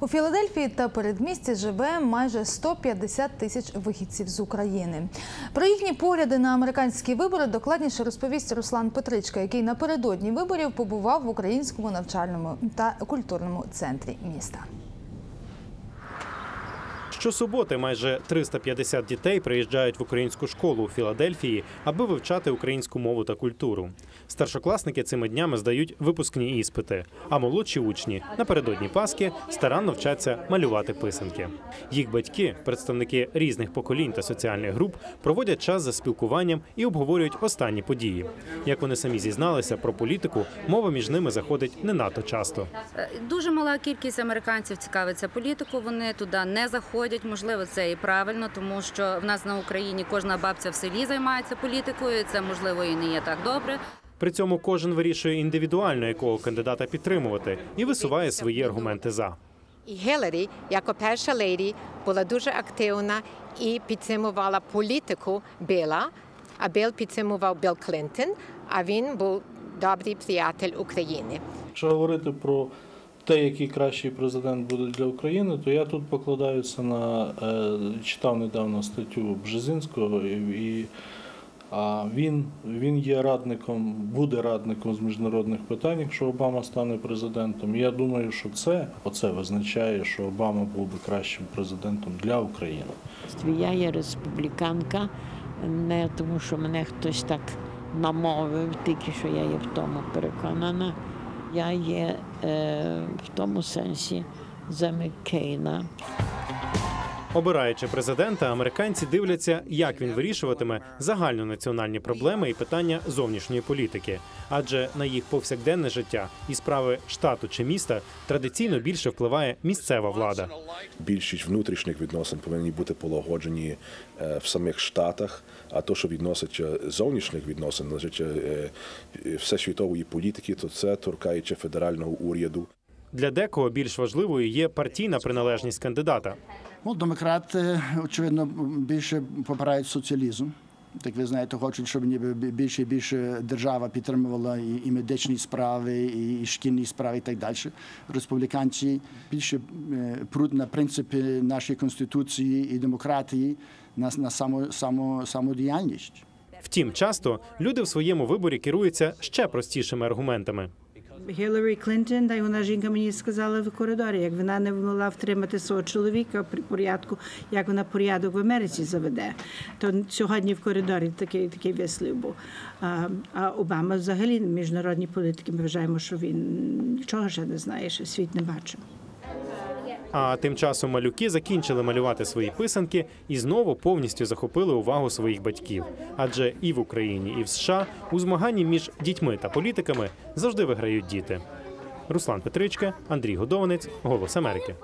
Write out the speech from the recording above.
У Філадельфії та передмісті живе майже 150 тисяч вихідців з України. Про їхні погляди на американські вибори докладніше розповість Руслан Петричка, який напередодні виборів побував в українському навчальному та культурному центрі міста. Щосуботи майже 350 дітей приїжджають в українську школу у Філадельфії, аби вивчати українську мову та культуру. Старшокласники цими днями здають випускні іспити, а молодші учні напередодні Пасхи старанно вчаться малювати писанки. Їх батьки, представники різних поколінь та соціальних груп, проводять час за спілкуванням і обговорюють останні події. Як вони самі зізналися про політику, мова між ними заходить не надто часто. Е, Дуже мала кількість американців цікавиться політикою. Вони туди не заходять. Можливо, це і правильно, тому що в нас на Україні кожна бабця в селі займається політикою. Це можливо і не є так добре. При цьому кожен вирішує індивідуально, якого кандидата підтримувати, і висуває свої аргументи за. І Гіларі, як перша леді, була дуже активна і підтримувала політику Біла, а Біл підтримував Білл Клінтон, а він був добрий приятель України. Якщо говорити про те, який кращий президент буде для України, то я тут покладаюся на е, читав недавно статтю Бжезинського, і, а він, він є радником, буде радником з міжнародних питань, якщо Обама стане президентом. Я думаю, що це оце визначає, що Обама був би кращим президентом для України. Я є республіканка, не тому, що мене хтось так намовив, тільки що я є в тому переконана. Я є е, в тому сенсі за Маккейна. Обираючи президента, американці дивляться, як він вирішуватиме загальнонаціональні проблеми і питання зовнішньої політики. Адже на їх повсякденне життя і справи штату чи міста традиційно більше впливає місцева влада. більшість внутрішніх відносин повинні бути полагоджені е, в самих штатах. А то, що відноситься зовнішніх відносин, значить, е, е, всесвітової політики, то це торкається федерального уряду. Для декого більш важливою є партійна приналежність кандидата. Ну, демократи, очевидно, більше попирають соціалізм. Так ви знаєте, хочуть, щоб ніби більше і більше держава підтримувала і, і медичні справи, і, і шкільні справи, і так далі. Республіканці більше е, пруть на принципи нашої конституції і демократії на, на само, само, самодіяльність. Втім, часто люди в своєму виборі керуються ще простішими аргументами. Гіларі Клінтон, та й вона жінка мені сказала в коридорі, як вона не могла втримати свого чоловіка при порядку, як вона порядок в Америці заведе. То сьогодні в коридорі такий такий вислів був. А, а Обама взагалі міжнародні політики ми вважаємо, що він нічого ще не знає, що світ не бачив. А тим часом малюки закінчили малювати свої писанки і знову повністю захопили увагу своїх батьків. Адже і в Україні, і в США у змаганні між дітьми та політиками завжди виграють діти. Руслан Петричка, Андрій Годованець, Голос Америки.